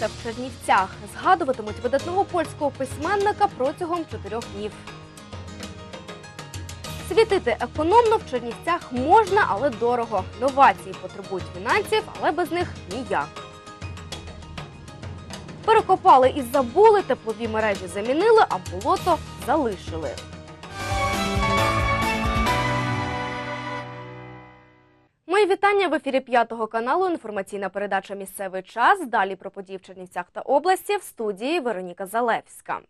відбулося в Чернівцях. Згадуватимуть видатного польського письменника протягом чотирьох днів. Світити економно в Чернівцях можна, але дорого. Новації потребують фінансів, але без них ніяк. Перекопали і забули, теплові мережі замінили, а болото залишили. Вітання в ефірі п'ятого каналу. Інформаційна передача Місцевий час. Далі про події в Чернівцях та області в студії Вероніка Залевська.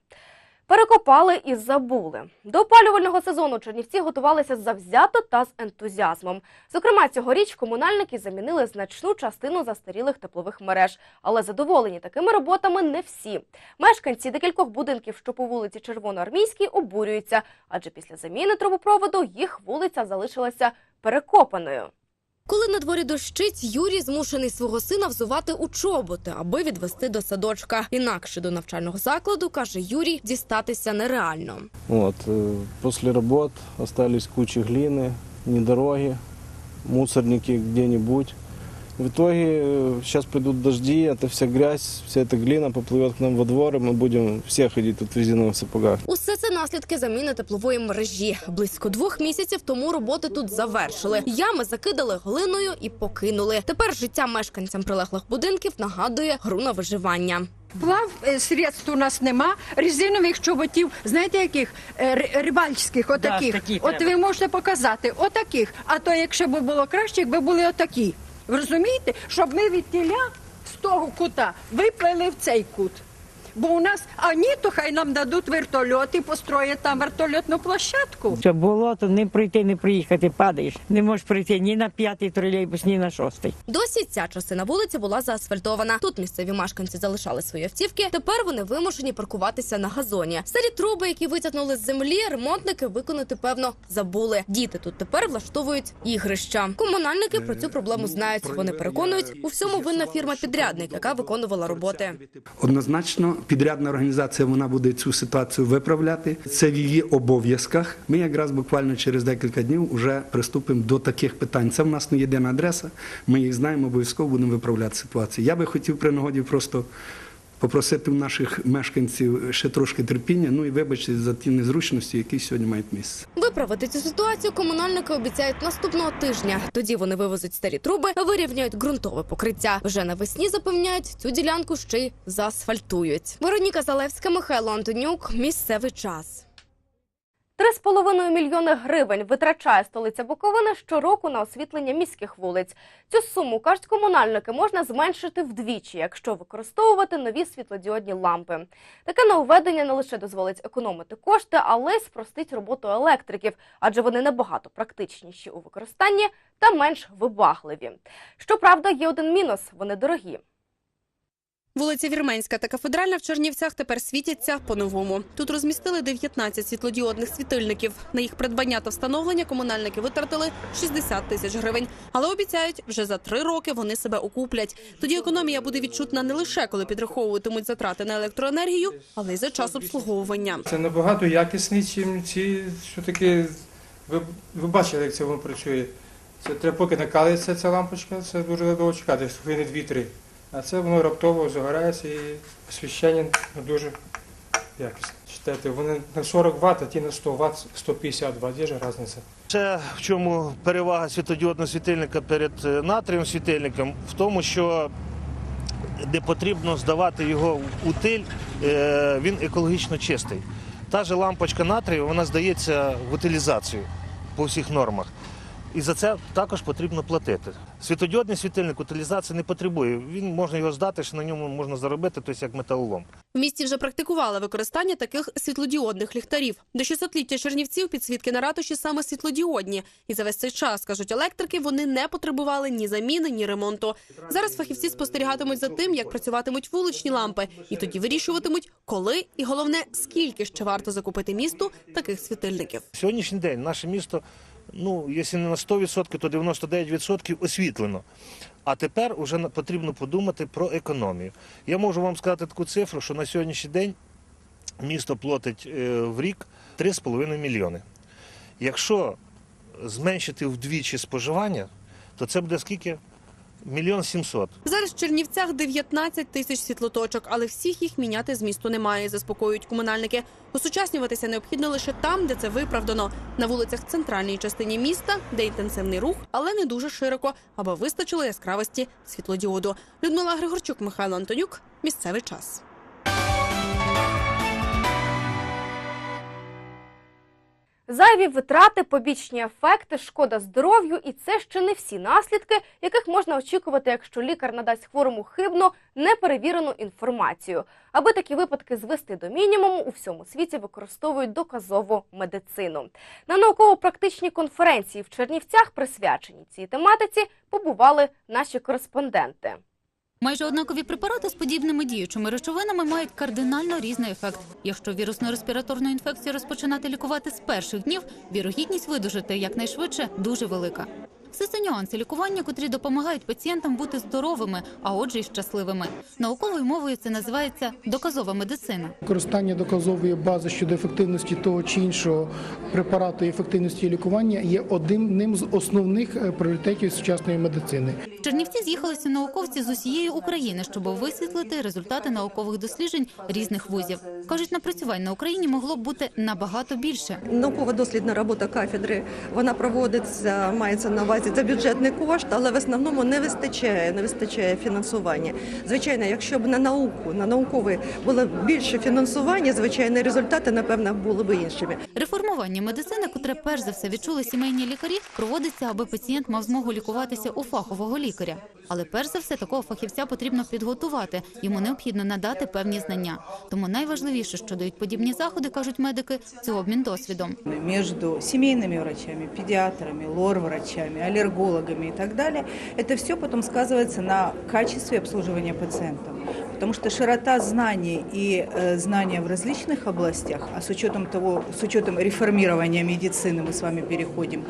Перекопали і забули. До опалювального сезону Чернівці готувалися завзято та з ентузіазмом. Зокрема, цьогоріч комунальники замінили значну частину застарілих теплових мереж, але задоволені такими роботами не всі. Мешканці декількох будинків, що по вулиці Червоноармійській, обурюються, адже після заміни трубопроводу їх вулиця залишилася перекопаною. Коли на дворі дощить, Юрій змушений свого сина взувати у чоботи, аби відвести до садочка. Інакше до навчального закладу, каже Юрій, дістатися нереально. От після робот залишились остались гліни, ні дороги, мусорники где-нибудь. В итоге сейчас придут дожди, эта вся грязь, вся эта глина поплывет к нам во двор, и мы будем все ходить тут в резиновых сапогах. Усе це наслідки заміни теплової мережі. Близько двох місяців тому роботи тут завершили. Ями закидали глиною і покинули. Тепер життя мешканцям прилеглих будинків нагадує гру на виживання. Плав е, средств у нас нема, резинових чоботів, знаєте яких? Е, ри- Рибальських, отаких. такі От треба. ви можете показати, отаких. А то якщо б було краще, якби були отакі. Ви розумієте? Щоб ми від тіля з того кута виплили в цей кут. Бо у нас, а ні, то хай нам дадуть вертольот і построять там вертольотну площадку. Що болото не пройти, не приїхати, падаєш. Не можеш прийти ні на п'ятий тролейбус, ні на шостий. Досі ця частина вулиці була заасфальтована. Тут місцеві мешканці залишали свої автівки. Тепер вони вимушені паркуватися на газоні. Старі труби, які витягнули з землі, ремонтники виконати певно забули. Діти тут тепер влаштовують ігрища. Комунальники про цю проблему знають. Вони переконують, у всьому винна фірма підрядник, яка виконувала роботи. Однозначно, підрядна організація вона буде цю ситуацію виправляти. Це в її обов'язках. Ми якраз буквально через декілька днів вже приступимо до таких питань. Це в нас не єдина адреса. Ми їх знаємо, обов'язково будемо виправляти ситуацію. Я би хотів при нагоді просто. Попросити у наших мешканців ще трошки терпіння, ну і вибачте за ті незручності, які сьогодні мають місце. Виправити цю ситуацію комунальники обіцяють наступного тижня. Тоді вони вивезуть старі труби, вирівняють ґрунтове покриття. Вже навесні запевняють, цю ділянку ще й заасфальтують. Вероніка Залевська, Михайло Антонюк. Місцевий час. Три з половиною мільйони гривень витрачає столиця Буковини щороку на освітлення міських вулиць. Цю суму кажуть комунальники можна зменшити вдвічі, якщо використовувати нові світлодіодні лампи. Таке нововведення не лише дозволить економити кошти, але й спростить роботу електриків, адже вони набагато практичніші у використанні та менш вибагливі. Щоправда, є один мінус: вони дорогі. Вулиця Вірменська та кафедральна в Чернівцях тепер світяться по-новому. Тут розмістили 19 світлодіодних світильників. На їх придбання та встановлення комунальники витратили 60 тисяч гривень. Але обіцяють, вже за три роки вони себе окуплять. Тоді економія буде відчутна не лише коли підраховуватимуть затрати на електроенергію, але й за час обслуговування. Це набагато якісніше, ніж ці, що таке, ви, ви бачили, як це воно працює. Це треба поки накалиться ця лампочка, це дуже довго чекати, хвилини 2-3. А це воно раптово загорається і освіщення ну, дуже якісне. Читайте, вони на 40 Вт, а ті на 100 Вт, 150 Вт, є ж різниця. Це в чому перевага світодіодного світильника перед е, натрієвим світильником? В тому, що не потрібно здавати його в утиль, е, він екологічно чистий. Та же лампочка натрію, вона здається в утилізацію по всіх нормах. І за це також потрібно платити. Світодіодний світильник утилізації не потребує. Він можна його здати, що на ньому можна заробити, тобто як металолом. В місті вже практикували використання таких світлодіодних ліхтарів. До 600-ліття Чернівців підсвітки на ратуші саме світлодіодні. І за весь цей час, кажуть електрики, вони не потребували ні заміни, ні ремонту. Зараз фахівці спостерігатимуть за тим, як працюватимуть вуличні лампи, і тоді вирішуватимуть, коли і головне, скільки ще варто закупити місту таких світильників. Сьогоднішній день наше місто, ну, якщо не на 100%, то 99% освітлено. А тепер вже потрібно подумати про економію. Я можу вам сказати таку цифру, що на сьогоднішній день місто платить е, в рік 3,5 мільйони. Якщо зменшити вдвічі споживання, то це буде скільки? Мільйон сімсот. Зараз в Чернівцях 19 тисяч світлоточок, але всіх їх міняти з місту немає, заспокоюють комунальники. Осучаснюватися необхідно лише там, де це виправдано. На вулицях центральної частині міста, де інтенсивний рух, але не дуже широко, аби вистачило яскравості світлодіоду. Людмила Григорчук, Михайло Антонюк. Місцевий час. Зайві витрати, побічні ефекти, шкода здоров'ю, і це ще не всі наслідки, яких можна очікувати, якщо лікар надасть хворому хибну, неперевірену інформацію. Аби такі випадки звести до мінімуму, у всьому світі використовують доказову медицину. На науково-практичній конференції в Чернівцях, присвяченій цій тематиці, побували наші кореспонденти. Майже однакові препарати з подібними діючими речовинами мають кардинально різний ефект. Якщо вірусно респіраторну інфекцію розпочинати лікувати з перших днів, вірогідність видужити якнайшвидше дуже велика. Все це нюанси лікування, котрі допомагають пацієнтам бути здоровими, а отже й щасливими. Науковою мовою це називається доказова медицина. Використання доказової бази щодо ефективності того чи іншого препарату і ефективності лікування є одним з основних е, пріоритетів сучасної медицини. В Чернівці з'їхалися науковці з усієї України, щоб висвітлити результати наукових досліджень різних вузів. кажуть, напрацювань на Україні могло б бути набагато більше. Науково-дослідна робота кафедри вона проводиться, мається на увазі за бюджетний кошт, але в основному не вистачає, не вистачає фінансування. Звичайно, якщо б на науку, на наукове було більше фінансування, звичайно, результати напевно були б іншими. Реформування медицини, котре перш за все відчули сімейні лікарі, проводиться, аби пацієнт мав змогу лікуватися у фахового лікаря. Але перш за все такого фахівця потрібно підготувати. Йому необхідно надати певні знання. Тому найважливіше, що дають подібні заходи, кажуть медики, це обмін досвідом. между семейными врачами, педиатрами, лор-врачами, аллергологами и так далее, это все потом сказывается на качестве обслуживания пациентов. Потому что широта знаний и э, знания в различных областях, а с учетом того, с учетом реформирования медицины мы с вами переходим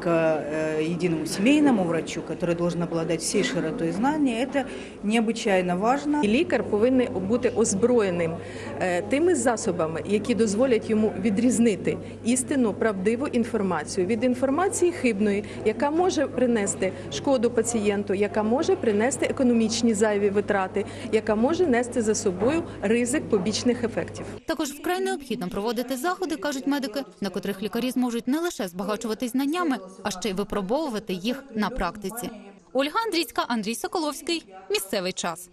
к э, единому семейному врачу, который должен обладать всей широтой знаний, это необычайно важно. І лікар повинен бути озброєним е, тими засобами, які дозволять йому відрізнити істинну правдиву інформацію від інформації хибної, яка може принести шкоду пацієнту, яка може принести економічні зайві витрати, яка може нести за собою ризик побічних ефектів. Також вкрай необхідно проводити заходи, кажуть медики, на котрих лікарі зможуть не лише збагачуватись знаннями, а ще й випробовувати їх на практиці. Ольга Андрійська, Андрій Соколовський. Місцевий час.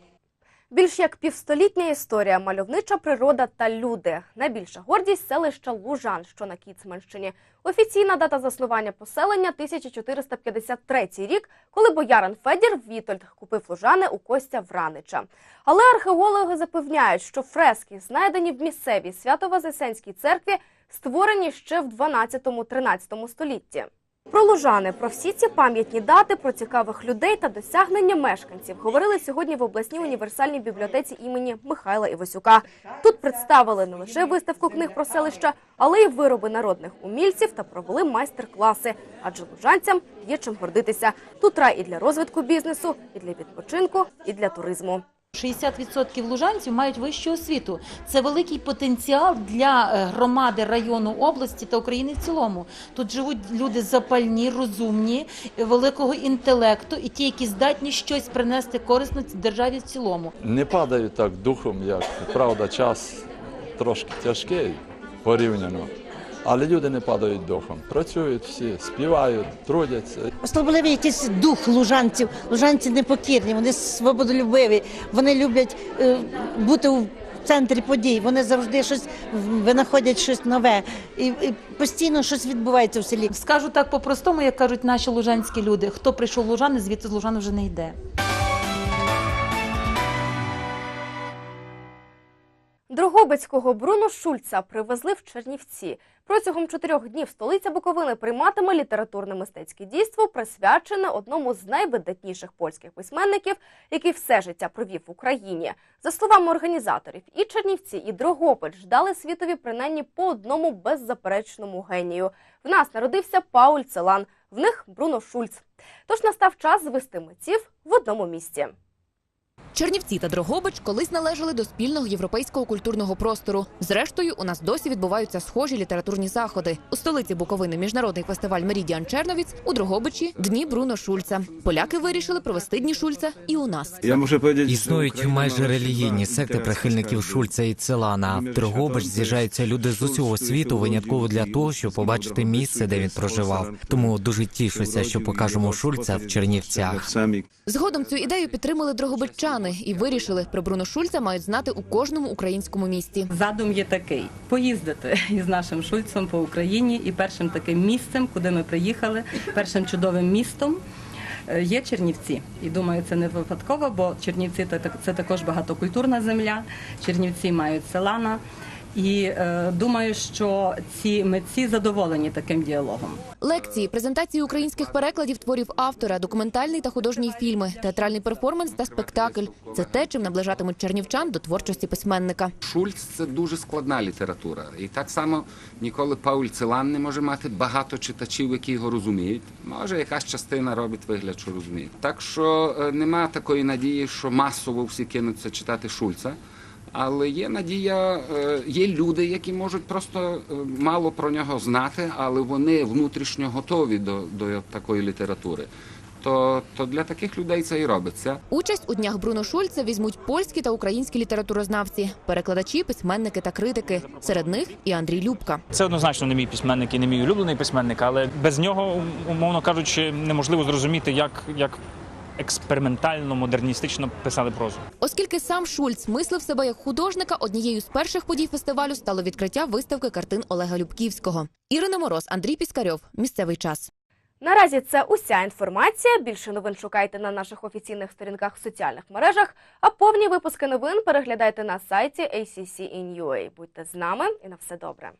Більш як півстолітня історія, мальовнича природа та люди. Найбільша гордість селища Лужан, що на Кіцманщині. Офіційна дата заснування поселення 1453 рік, коли боярин Федір Вітольд купив Лужани у Костя Вранича. Але археологи запевняють, що фрески, знайдені в місцевій Свято-Вознесенській церкві, створені ще в 12-13 столітті. Про Лужани, про всі ці пам'ятні дати, про цікавих людей та досягнення мешканців говорили сьогодні в обласній універсальній бібліотеці імені Михайла Івасюка. Тут представили не лише виставку книг про селища, але й вироби народних умільців та провели майстер-класи. Адже лужанцям є чим гордитися. Тут рай і для розвитку бізнесу, і для відпочинку, і для туризму. 60% лужанців мають вищу освіту. Це великий потенціал для е, громади району області та України в цілому. Тут живуть люди запальні, розумні, великого інтелекту і ті, які здатні щось принести корисно державі в цілому. Не падаю так духом, як правда, час трошки тяжкий порівняно. Але люди не падають духом. Працюють всі, співають, трудяться. Особливий якийсь дух лужанців. Лужанці непокірні, вони свободолюбиві, вони люблять е, бути у центрі подій. Вони завжди щось винаходять щось нове. І, і постійно щось відбувається в селі. Скажу так по-простому, як кажуть наші лужанські люди. Хто прийшов в Лужани, звідти з Лужани вже не йде. Дрогобицького Бруно Шульца привезли в Чернівці. Протягом чотирьох днів столиця Буковини прийматиме літературно-мистецьке дійство, присвячене одному з найвидатніших польських письменників, який все життя провів в Україні. За словами організаторів, і Чернівці, і Дрогобич ждали світові принаймні по одному беззаперечному генію. В нас народився Пауль Целан, в них Бруно Шульц. Тож настав час звести митців в одному місці. Чернівці та Дрогобич колись належали до спільного європейського культурного простору. Зрештою, у нас досі відбуваються схожі літературні заходи. У столиці Буковини міжнародний фестиваль Мерідіан Черновіць, у Дрогобичі дні Бруно Шульца. Поляки вирішили провести дні Шульца і у нас. Я можу powiedzieć, Існують майже релігійні секти прихильників Шульца і Целана. В Дрогобич з'їжджаються люди з усього світу винятково для того, щоб побачити місце, де він проживав. Тому дуже тішуся, що покажемо Шульца в Чернівцях. Згодом цю ідею підтримали дрогобичани і вирішили, про Бруно Шульца мають знати у кожному українському місті. Задум є такий: поїздити із нашим Шульцем по Україні, і першим таким місцем, куди ми приїхали, першим чудовим містом. е, Є Чернівці, і думаю, це не випадково, бо Чернівці це також багатокультурна земля. Чернівці мають селана, і е, думаю, що ці митці задоволені таким діалогом. Лекції, презентації українських перекладів творів автора, документальний та художній фільми, театральний перформанс та спектакль це те, чим наближатимуть чернівчан до творчості письменника. Шульц це дуже складна література. І так само ніколи Пауль Целан не може мати багато читачів, які його розуміють. Може, якась частина робить вигляд, що розуміє. Так що е, нема такої надії, що масово всі кинуться читати Шульца. Але є надія, е, є люди, які можуть просто е, мало про нього знати, але вони внутрішньо готові до, до такої літератури. То, то для таких людей це і робиться. Участь у днях Бруно Шульца візьмуть польські та українські літературознавці, перекладачі, письменники та критики. Серед них і Андрій Любка. Це однозначно не мій письменник і не мій улюблений письменник, але без нього, умовно кажучи, неможливо зрозуміти, як, як експериментально, модерністично писали прозу. Оскільки сам Шульц мислив себе як художника, однією з перших подій фестивалю стало відкриття виставки картин Олега Любківського. Ірина Мороз, Андрій Піскарьов. Місцевий час. Наразі це уся інформація. Більше новин шукайте на наших офіційних сторінках в соціальних мережах. А повні випуски новин переглядайте на сайті ACC.in.ua. Будьте з нами і на все добре.